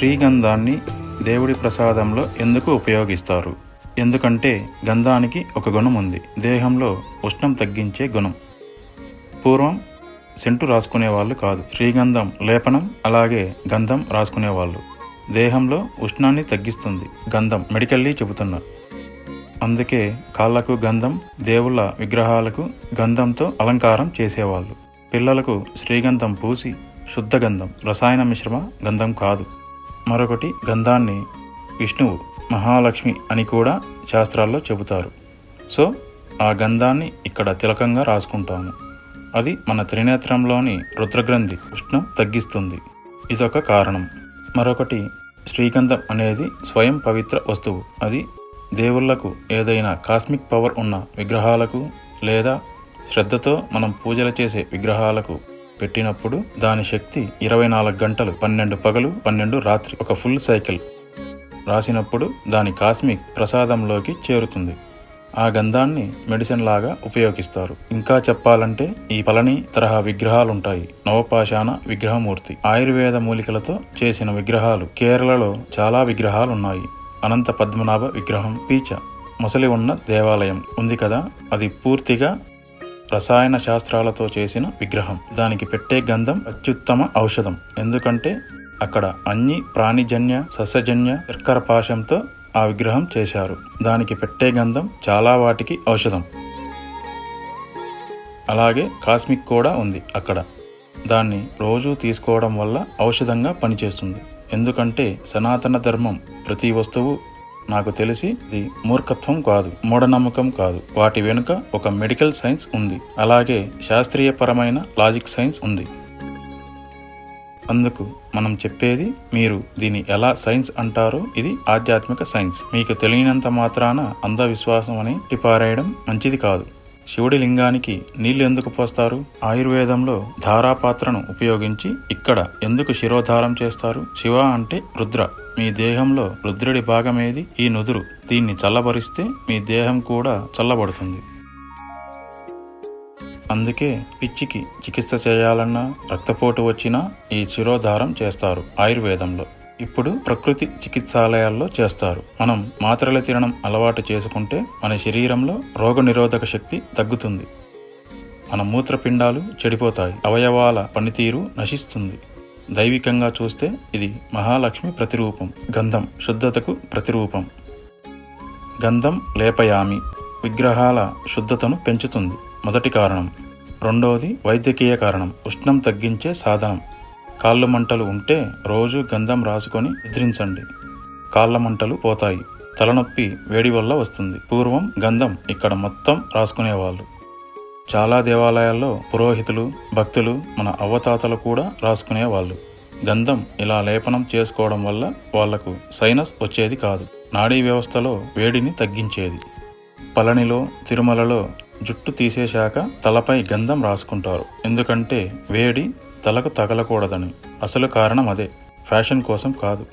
శ్రీగంధాన్ని దేవుడి ప్రసాదంలో ఎందుకు ఉపయోగిస్తారు? ఎందుకంటే గంధానికి ఒక గుణం ఉంది. దేహంలో ఉష్ణం తగ్గించే గుణం. పూర్వం సెంటు రాసుకునేవాళ్ళు కాదు. శ్రీగంధం లేపనం అలాగే గంధం రాసుకునేవాళ్ళు. దేహంలో ఉష్ణాన్ని తగ్గిస్తుంది. గంధం మెడికల్లీ చెబుతున్నారు. అందుకే కాళ్ళకు గంధం దేవుళ్ళ విగ్రహాలకు గంధంతో అలంకారం చేసేవాళ్ళు. పిల్లలకు శ్రీగంధం పూసి శుద్ధ గంధం రసాయన మిశ్రమ గంధం కాదు. మరొకటి గంధాన్ని విష్ణువు మహాలక్ష్మి అని కూడా శాస్త్రాల్లో చెబుతారు. సో ఆ గంధాన్ని ఇక్కడ తిలకంగా రాసుకుంటాము. అది మన త్రినేత్రంలోని రుద్రగ్రంథి ఉష్ణం తగ్గిస్తుంది. ఇదొక కారణం. మరొకటి శ్రీగంధం అనేది స్వయం పవిత్ర వస్తువు. అది దేవుళ్ళకు ఏదైనా కాస్మిక్ పవర్ ఉన్న విగ్రహాలకు లేదా శ్రద్ధతో మనం పూజలు చేసే విగ్రహాలకు పెట్టినప్పుడు దాని శక్తి ఇరవై నాలుగు గంటలు పన్నెండు పగలు పన్నెండు రాత్రి ఒక ఫుల్ సైకిల్. రాసినప్పుడు దాని కాస్మిక్ ప్రసాదంలోకి చేరుతుంది. ఆ గంధాన్ని మెడిసిన్ లాగా ఉపయోగిస్తారు. ఇంకా చెప్పాలంటే ఈ పళని తరహా విగ్రహాలుంటాయి. నవపాషాణ విగ్రహమూర్తి. ఆయుర్వేద మూలికలతో చేసిన విగ్రహాలు కేరళలో చాలా విగ్రహాలున్నాయి. అనంత పద్మనాభ విగ్రహం పీచ మొసలి ఉన్న దేవాలయం. ఉంది కదా? అది పూర్తిగా రసాయన శాస్త్రాలతో చేసిన విగ్రహం. దానికి పెట్టే గంధం అత్యుత్తమ ఔషధం. ఎందుకంటే అక్కడ అన్ని ప్రాణిజన్య సస్యజన్య చక్కెర పాశంతో ఆ విగ్రహం చేశారు. దానికి పెట్టే గంధం చాలా వాటికి ఔషధం. అలాగే కాస్మిక్ కూడా ఉంది అక్కడ. దాన్ని రోజూ తీసుకోవడం వల్ల ఔషధంగా పనిచేస్తుంది. ఎందుకంటే సనాతన ధర్మం ప్రతి వస్తువు నాకు తెలిసి ఇది మూర్ఖత్వం కాదు మూఢనమ్మకం కాదు. వాటి వెనుక ఒక మెడికల్ సైన్స్ ఉంది. అలాగే శాస్త్రీయపరమైన లాజిక్ సైన్స్ ఉంది. అందుకు మనం చెప్పేది మీరు దీన్ని ఎలా సైన్స్ అంటారో ఇది ఆధ్యాత్మిక సైన్స్. మీకు తెలియనంత మాత్రాన అంధవిశ్వాసం అని టిపారేయడం మంచిది కాదు. శివుడి లింగానికి నీళ్ళు ఎందుకు పోస్తారు? ఆయుర్వేదంలో ధారాపాత్రను ఉపయోగించి ఇక్కడ ఎందుకు శిరోధారం చేస్తారు? శివ అంటే రుద్ర. మీ దేహంలో రుద్రుడి భాగమేది? ఈ నుదురు దీన్ని చల్లబరిస్తే మీ దేహం కూడా చల్లబడుతుంది. అందుకే పిచ్చికి చికిత్స చేయాలన్నా రక్తపోటు వచ్చినా ఈ శిరోధారం చేస్తారు ఆయుర్వేదంలో. ఇప్పుడు ప్రకృతి చికిత్సాలయాల్లో చేస్తారు. మనం మాత్రలు తినడం అలవాటు చేసుకుంటే మన శరీరంలో రోగనిరోధక శక్తి తగ్గుతుంది. మన మూత్రపిండాలు చెడిపోతాయి. అవయవాల పనితీరు నశిస్తుంది. దైవికంగా చూస్తే ఇది మహాలక్ష్మి ప్రతిరూపం. గంధం శుద్ధతకు ప్రతిరూపం. గంధం లేపయామి. విగ్రహాల శుద్ధతను పెంచుతుంది. మొదటి కారణం. రెండవది వైద్యకీయ కారణం. ఉష్ణం తగ్గించే సాధనం. కాళ్ళ మంటలు ఉంటే రోజు గంధం రాసుకొని నిద్రించండి. కాళ్ళ మంటలు పోతాయి. తలనొప్పి వేడి వల్ల వస్తుంది. పూర్వం గంధం ఇక్కడ మొత్తం రాసుకునేవాళ్ళు. చాలా దేవాలయాల్లో పురోహితులు భక్తులు మన అవ్వతాతలు కూడా రాసుకునేవాళ్ళు. గంధం ఇలా లేపనం చేసుకోవడం వల్ల వాళ్ళకు సైనస్ వచ్చేది కాదు. నాడీ వ్యవస్థలో వేడిని తగ్గించేది. పళనిలో తిరుమలలో జుట్టు తీసేశాక తలపై గంధం రాసుకుంటారు. ఎందుకంటే వేడి తలకు తగలకూడదని. అసలు కారణం అదే. ఫ్యాషన్ కోసం కాదు.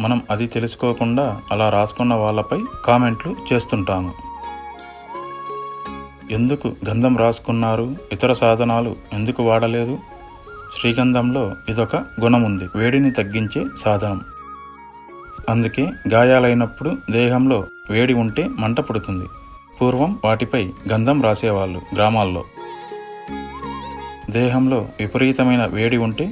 మనం అది తెలుసుకోకుండా అలా రాసుకున్న వాళ్ళపై కామెంట్లు చేస్తుంటాము. ఎందుకు గంధం రాసుకున్నారు? ఇతర సాధనాలు ఎందుకు వాడలేదు? శ్రీగంధంలో ఇదొక గుణం ఉంది వేడిని తగ్గించే సాధనం. అందుకే గాయాలైనప్పుడు దేహంలో వేడి ఉంటే మంట పుడుతుంది. పూర్వం వాటిపై గంధం రాసేవాళ్ళు గ్రామాల్లో. దేహంలో విపరీతమైన వేడి ఉంటే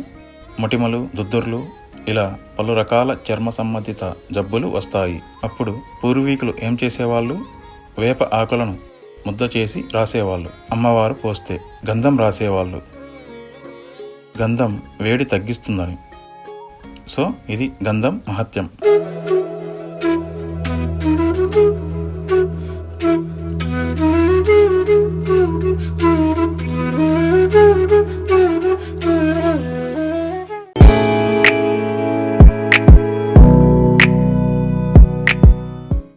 మొటిమలు దుద్దుర్లు ఇలా పలు రకాల చర్మ సంబంధిత జబ్బులు వస్తాయి. అప్పుడు పూర్వీకులు ఏం చేసేవాళ్ళు? వేప ఆకులను ముద్ద చేసి రాసేవాళ్ళు. అమ్మవారు పోస్తే గంధం రాసేవాళ్ళు. గంధం వేడి తగ్గిస్తుందని. సో ఇది గంధం మహత్యం.